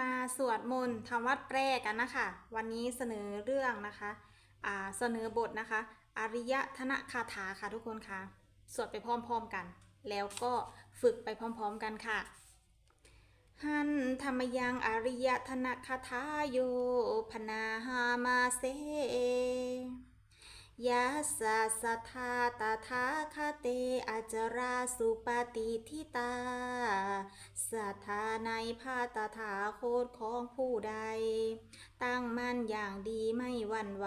มาสวดมนต์ทำวัดแปรกันนะคะ วันนี้เสนอเรื่องนะคะอ่าเสนอบทนะคะ อริยธนคาถาค่ะทุกคนค่ะ สวดไปพร้อมๆกัน แล้วก็ฝึกไปพร้อมๆกันค่ะ หันธรรมยังอริยธนคาถาโยพนาหามาเสยาสาสทาตถาคาเต จราสุปฏิทิตาศรัทธาในพาตถาโคตของผู้ใด ตั้งมั่นอย่างดีไม่หวั่นไหว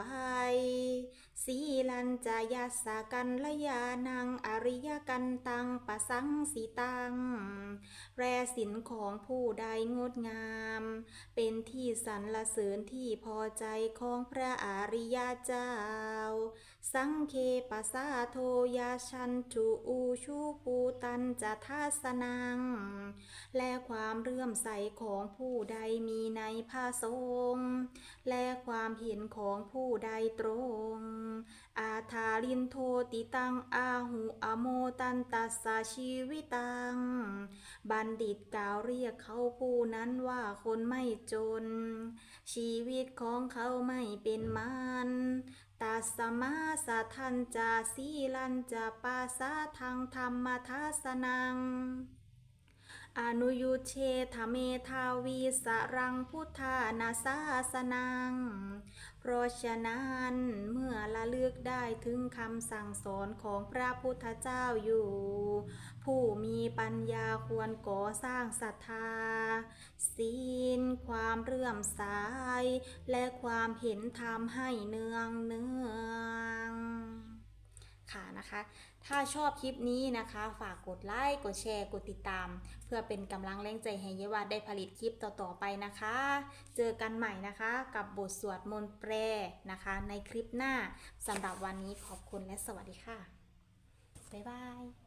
สีลันจายัสากันละยานังอริยกันตังปะสังสีตัง แรสินของผู้ใดงดงาม เป็นที่สรรเสริญที่พอใจของพระอริยเจ้า สังเคปสาโทยาชันจุอูชูปูตันจะทัสนัง และความเรื่อมใสของผู้ใดมีในพระสงฆ์และความเห็นของผู้ใดตรง ทาลินโทติตัง อาหุอโมตันตัสสาชีวิตัง บัณฑิตกล่าวเรียกเขาผู้นั้นว่าคนไม่จน ชีวิตของเขาไม่เป็นมันตัสมาสะทันจาสีลันจะปาสาทางธรรมทัสนัง อนุยุเชธเมทาวีสรังพุทธานาสาสนัง เพราะฉะนั้นเมื่อละเลือกได้ถึงคำสั่งสอนของพระพุทธเจ้าอยู่ ผู้มีปัญญาควรก่อสร้างศรัทธา ศีล ความเรื่อมใสและความเห็นธรรมให้เนืองเนืองค่ะ นะคะ ถ้าชอบคลิปนี้นะคะ ฝากกดไลค์กดแชร์กดติดตาม เพื่อเป็นกำลังแรงใจให้เยวาได้ผลิตคลิปต่อๆไปนะคะ เจอกันใหม่นะคะกับบทสวดมนต์แปรนะคะ ในคลิปหน้าสำหรับวันนี้ขอบคุณและสวัสดีค่ะบ๊ายบาย